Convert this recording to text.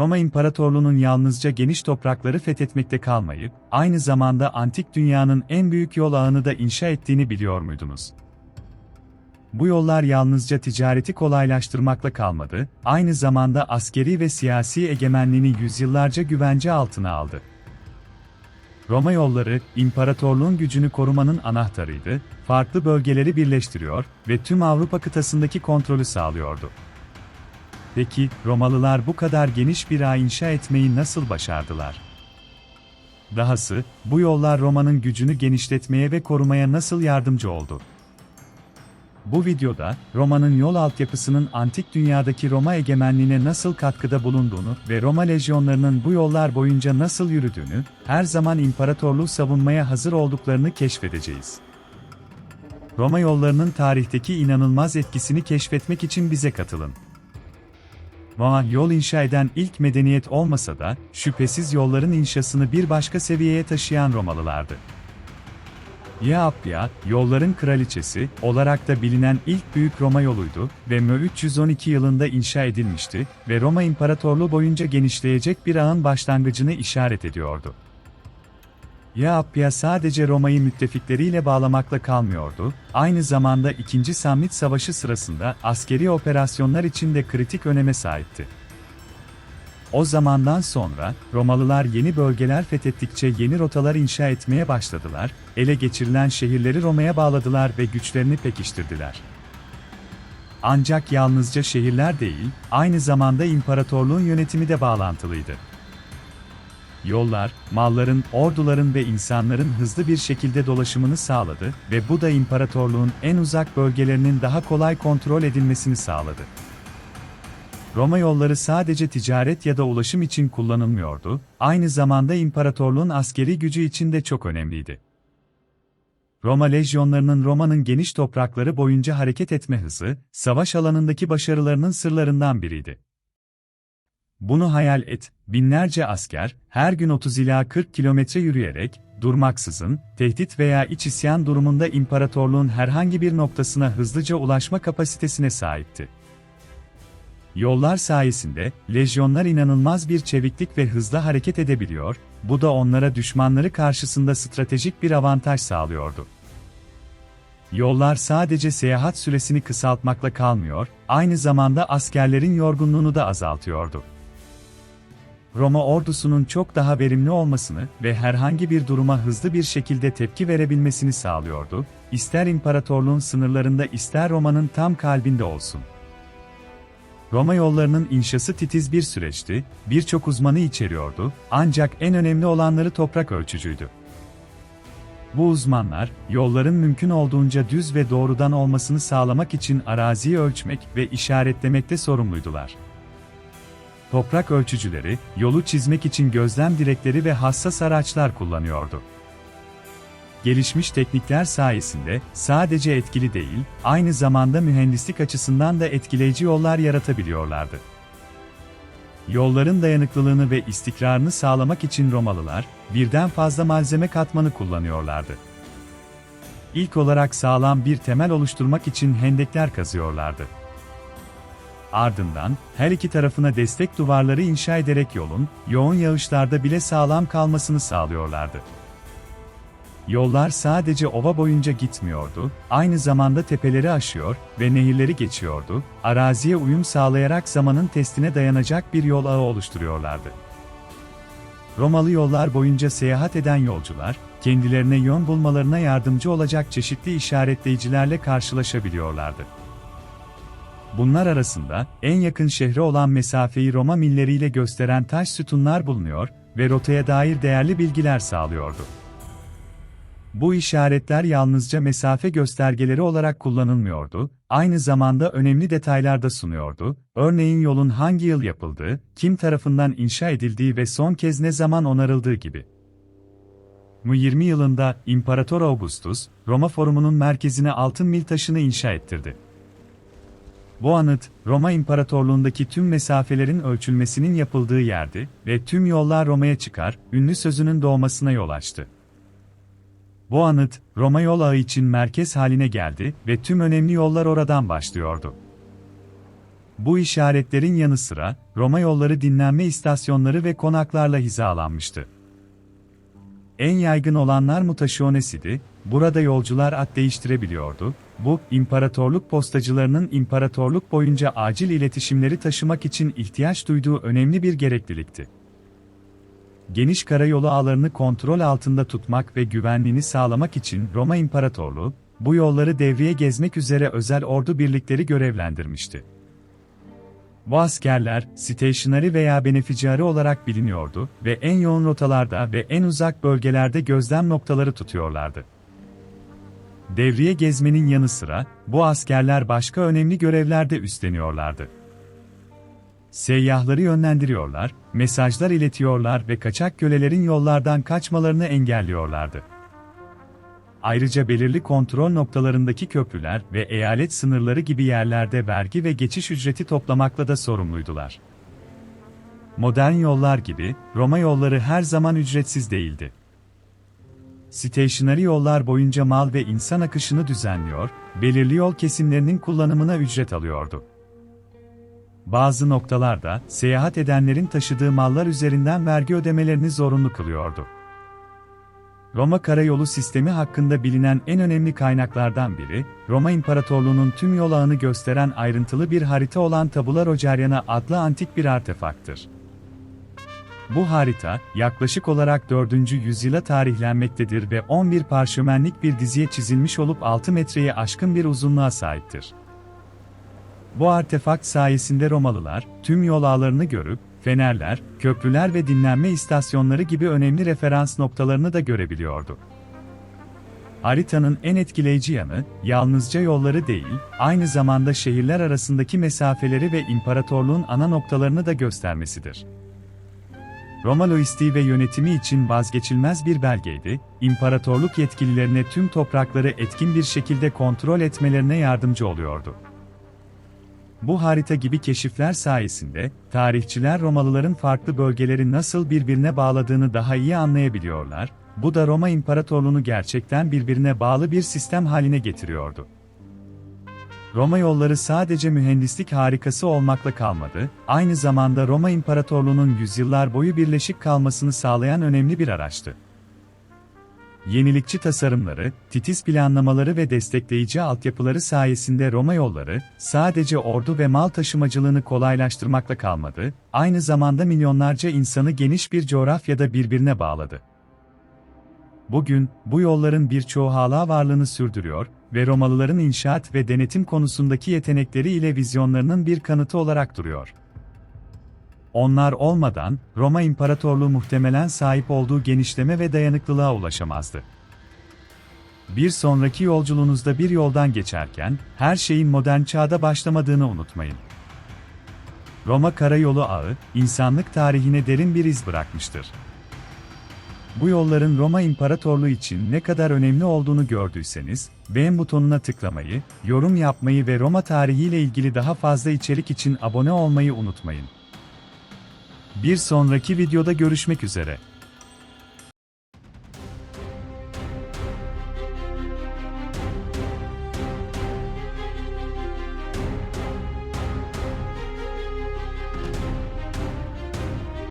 Roma İmparatorluğu'nun yalnızca geniş toprakları fethetmekte kalmayıp, aynı zamanda antik dünyanın en büyük yol ağını da inşa ettiğini biliyor muydunuz? Bu yollar yalnızca ticareti kolaylaştırmakla kalmadı, aynı zamanda askeri ve siyasi egemenliğini yüzyıllarca güvence altına aldı. Roma yolları, imparatorluğun gücünü korumanın anahtarıydı, farklı bölgeleri birleştiriyor ve tüm Avrupa kıtasındaki kontrolü sağlıyordu. Peki, Romalılar bu kadar geniş bir ağ inşa etmeyi nasıl başardılar? Dahası, bu yollar Roma'nın gücünü genişletmeye ve korumaya nasıl yardımcı oldu? Bu videoda, Roma'nın yol altyapısının antik dünyadaki Roma egemenliğine nasıl katkıda bulunduğunu ve Roma lejyonlarının bu yollar boyunca nasıl yürüdüğünü, her zaman imparatorluğu savunmaya hazır olduklarını keşfedeceğiz. Roma yollarının tarihteki inanılmaz etkisini keşfetmek için bize katılın. Roma yol inşa eden ilk medeniyet olmasa da, şüphesiz yolların inşasını bir başka seviyeye taşıyan Romalılardı. Iapia, yolların kraliçesi olarak da bilinen ilk büyük Roma yoluydu ve Mö 312 yılında inşa edilmişti ve Roma İmparatorluğu boyunca genişleyecek bir ağın başlangıcını işaret ediyordu. Iapia sadece Roma'yı müttefikleriyle bağlamakla kalmıyordu, aynı zamanda 2. Samnit Savaşı sırasında askeri operasyonlar için de kritik öneme sahipti. O zamandan sonra, Romalılar yeni bölgeler fethettikçe yeni rotalar inşa etmeye başladılar, ele geçirilen şehirleri Roma'ya bağladılar ve güçlerini pekiştirdiler. Ancak yalnızca şehirler değil, aynı zamanda imparatorluğun yönetimi de bağlantılıydı. Yollar, malların, orduların ve insanların hızlı bir şekilde dolaşımını sağladı ve bu da imparatorluğun en uzak bölgelerinin daha kolay kontrol edilmesini sağladı. Roma yolları sadece ticaret ya da ulaşım için kullanılmıyordu, aynı zamanda imparatorluğun askeri gücü için de çok önemliydi. Roma lejyonlarının Roma'nın geniş toprakları boyunca hareket etme hızı, savaş alanındaki başarılarının sırlarından biriydi. Bunu hayal et, binlerce asker, her gün 30 ila 40 kilometre yürüyerek, durmaksızın, tehdit veya iç isyan durumunda imparatorluğun herhangi bir noktasına hızlıca ulaşma kapasitesine sahipti. Yollar sayesinde, lejyonlar inanılmaz bir çeviklik ve hızla hareket edebiliyor, bu da onlara düşmanları karşısında stratejik bir avantaj sağlıyordu. Yollar sadece seyahat süresini kısaltmakla kalmıyor, aynı zamanda askerlerin yorgunluğunu da azaltıyordu. Roma ordusunun çok daha verimli olmasını ve herhangi bir duruma hızlı bir şekilde tepki verebilmesini sağlıyordu, ister imparatorluğun sınırlarında ister Roma'nın tam kalbinde olsun. Roma yollarının inşası titiz bir süreçti, birçok uzmanı içeriyordu, ancak en önemli olanları toprak ölçücüydü. Bu uzmanlar, yolların mümkün olduğunca düz ve doğrudan olmasını sağlamak için araziyi ölçmek ve işaretlemekte sorumluydular. Toprak ölçücüleri, yolu çizmek için gözlem direkleri ve hassas araçlar kullanıyordu gelişmiş teknikler sayesinde sadece etkili değil, aynı zamanda mühendislik açısından da etkileyici yollar yaratabiliyorlardı. Yolların dayanıklılığını ve istikrarını sağlamak için Romalılar, birden fazla malzeme katmanı kullanıyorlardı. İlk olarak sağlam bir temel oluşturmak için hendekler kazıyorlardı. Ardından, her iki tarafına destek duvarları inşa ederek yolun, yoğun yağışlarda bile sağlam kalmasını sağlıyorlardı. Yollar sadece ova boyunca gitmiyordu, aynı zamanda tepeleri aşıyor ve nehirleri geçiyordu, araziye uyum sağlayarak zamanın testine dayanacak bir yol ağı oluşturuyorlardı. Romalı yollar boyunca seyahat eden yolcular, kendilerine yön bulmalarına yardımcı olacak çeşitli işaretleyicilerle karşılaşabiliyorlardı. Bunlar arasında, en yakın şehre olan mesafeyi Roma milleriyle gösteren taş sütunlar bulunuyor ve rotaya dair değerli bilgiler sağlıyordu. Bu işaretler yalnızca mesafe göstergeleri olarak kullanılmıyordu, aynı zamanda önemli detaylar da sunuyordu, örneğin yolun hangi yıl yapıldığı, kim tarafından inşa edildiği ve son kez ne zaman onarıldığı gibi. Mu 20 yılında İmparator Augustus, Roma Forumu'nun merkezine altın mil taşını inşa ettirdi. Bu anıt, Roma İmparatorluğundaki tüm mesafelerin ölçülmesinin yapıldığı yerdi ve tüm yollar Roma'ya çıkar, ünlü sözünün doğmasına yol açtı. Bu anıt, Roma yol ağı için merkez haline geldi ve tüm önemli yollar oradan başlıyordu. Bu işaretlerin yanı sıra, Roma yolları dinlenme istasyonları ve konaklarla hizalanmıştı. En yaygın olanlar mutaşionesiydi, burada yolcular at değiştirebiliyordu. Bu, imparatorluk postacılarının imparatorluk boyunca acil iletişimleri taşımak için ihtiyaç duyduğu önemli bir gereklilikti. Geniş karayolu ağlarını kontrol altında tutmak ve güvenliğini sağlamak için Roma İmparatorluğu, bu yolları devreye gezmek üzere özel ordu birlikleri görevlendirmişti. Bu askerler, stationary veya beneficiari olarak biliniyordu ve en yoğun rotalarda ve en uzak bölgelerde gözlem noktaları tutuyorlardı. Devriye gezmenin yanı sıra, bu askerler başka önemli görevler de üstleniyorlardı. Seyyahları yönlendiriyorlar, mesajlar iletiyorlar ve kaçak kölelerin yollardan kaçmalarını engelliyorlardı. Ayrıca belirli kontrol noktalarındaki köprüler ve eyalet sınırları gibi yerlerde vergi ve geçiş ücreti toplamakla da sorumluydular. Modern yollar gibi, Roma yolları her zaman ücretsiz değildi. Stationary yollar boyunca mal ve insan akışını düzenliyor, belirli yol kesimlerinin kullanımına ücret alıyordu. Bazı noktalarda, seyahat edenlerin taşıdığı mallar üzerinden vergi ödemelerini zorunlu kılıyordu. Roma karayolu sistemi hakkında bilinen en önemli kaynaklardan biri, Roma İmparatorluğu'nun tüm yol ağını gösteren ayrıntılı bir harita olan Tabula Rogeriana adlı antik bir artefaktır. Bu harita, yaklaşık olarak 4. yüzyıla tarihlenmektedir ve 11 parşömenlik bir diziye çizilmiş olup 6 metreyi aşkın bir uzunluğa sahiptir. Bu artefakt sayesinde Romalılar, tüm yol ağlarını görüp, fenerler, köprüler ve dinlenme istasyonları gibi önemli referans noktalarını da görebiliyordu. Haritanın en etkileyici yanı, yalnızca yolları değil, aynı zamanda şehirler arasındaki mesafeleri ve imparatorluğun ana noktalarını da göstermesidir. Roma lojistiği ve yönetimi için vazgeçilmez bir belgeydi, imparatorluk yetkililerine tüm toprakları etkin bir şekilde kontrol etmelerine yardımcı oluyordu. Bu harita gibi keşifler sayesinde, tarihçiler Romalıların farklı bölgeleri nasıl birbirine bağladığını daha iyi anlayabiliyorlar, bu da Roma İmparatorluğunu gerçekten birbirine bağlı bir sistem haline getiriyordu. Roma yolları sadece mühendislik harikası olmakla kalmadı, aynı zamanda Roma İmparatorluğu'nun yüzyıllar boyu birleşik kalmasını sağlayan önemli bir araçtı. Yenilikçi tasarımları, titiz planlamaları ve destekleyici altyapıları sayesinde Roma yolları, sadece ordu ve mal taşımacılığını kolaylaştırmakla kalmadı, aynı zamanda milyonlarca insanı geniş bir coğrafyada birbirine bağladı. Bugün, bu yolların birçoğu hala varlığını sürdürüyor ve Romalıların inşaat ve denetim konusundaki yetenekleri ile vizyonlarının bir kanıtı olarak duruyor. Onlar olmadan, Roma İmparatorluğu muhtemelen sahip olduğu genişleme ve dayanıklılığa ulaşamazdı. Bir sonraki yolculuğunuzda bir yoldan geçerken, her şeyin modern çağda başlamadığını unutmayın. Roma Karayolu Ağı, insanlık tarihine derin bir iz bırakmıştır. Bu yolların Roma İmparatorluğu için ne kadar önemli olduğunu gördüyseniz, beğen butonuna tıklamayı, yorum yapmayı ve Roma tarihiyle ilgili daha fazla içerik için abone olmayı unutmayın. Bir sonraki videoda görüşmek üzere.